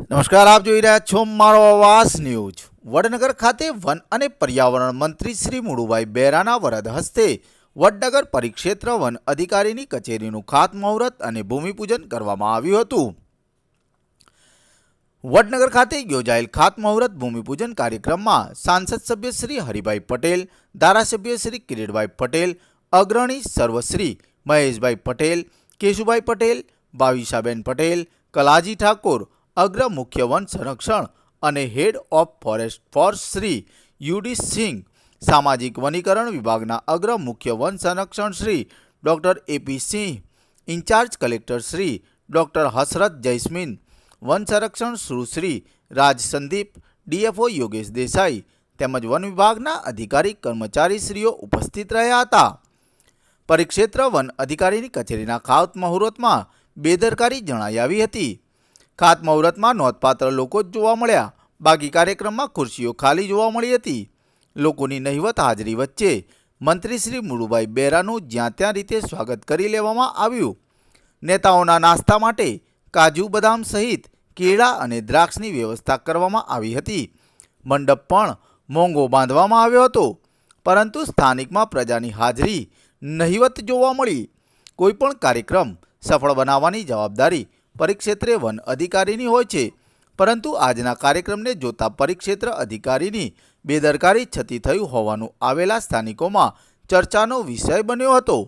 નમસ્કાર, આપ જોઈ રહ્યા છો મારો આવાસ ન્યૂઝ. વડનગર ખાતે વન અને પર્યાવરણ મંત્રી શ્રી મુળુભાઈ બેરાના વરદ હસ્તે વડનગર પરિક્ષેત્ર વન અધિકારીની કચેરીનું ખાતમુહૂર્ત અને ભૂમિપૂજન કરવામાં આવ્યું હતું. વડનગર ખાતે યોજાયેલ ખાતમુહૂર્ત ભૂમિપૂજન કાર્યક્રમમાં સાંસદ સભ્ય શ્રી હરિભાઈ પટેલ, ધારાસભ્ય શ્રી કિરીટભાઈ પટેલ, અગ્રણી સર્વશ્રી મહેશભાઈ પટેલ, કેશુભાઈ પટેલ ભાવિશાબેન પટેલ, કલાજી ઠાકોર અગ્ર મુખ્ય વન સંરક્ષણ અને head of forest force Shri UD Singh સામાજિક વનીકરણ વિભાગના અગ્ર મુખ્ય વન સંરક્ષણ Shri doctor AP Singh. Incharge collector Shri doctor Hasrat Jasmine one સંરક્ષણ સુશ્રી રાજ સંદીપ ડીએફઓ યોગેશ દેસાઈ તેમજ વન વિભાગના અધિકારી કર્મચારીશ્રીઓ ઉપસ્થિત રહ્યા હતા. પરિક્ષેત્ર વન અધિકારીની કચેરીના ખાતમુહૂર્તમાં બેદરકારી જણાઈ આવી હતી. ખાતમુહૂર્તમાં નોંધપાત્ર લોકો જ જોવા મળ્યા. બાકી કાર્યક્રમમાં ખુરશીઓ ખાલી જોવા મળી હતી. લોકોની નહિવત હાજરી વચ્ચે મંત્રી શ્રી મુળુભાઈ બેરાનું જ્યાં ત્યાં રીતે સ્વાગત કરી લેવામાં આવ્યું. નેતાઓના નાસ્તા માટે કાજુ બદામ સહિત કેળા અને દ્રાક્ષની વ્યવસ્થા કરવામાં આવી હતી. મંડપ પણ મોંઘો બાંધવામાં આવ્યો હતો. પરંતુ સ્થાનિકમાં પ્રજાની હાજરી નહિવત જોવા મળી. કોઈપણ કાર્યક્રમ સફળ બનાવવાની જવાબદારી પરિક્ષેત્રે વન અધિકારીની હોય છે. પરંતુ આજના કાર્યક્રમને જોતા પરિક્ષેત્ર અધિકારીની બેદરકારી છતી થયું હોવાનું આવેલા સ્થાનિકોમાં ચર્ચાનો વિષય બન્યો હતો.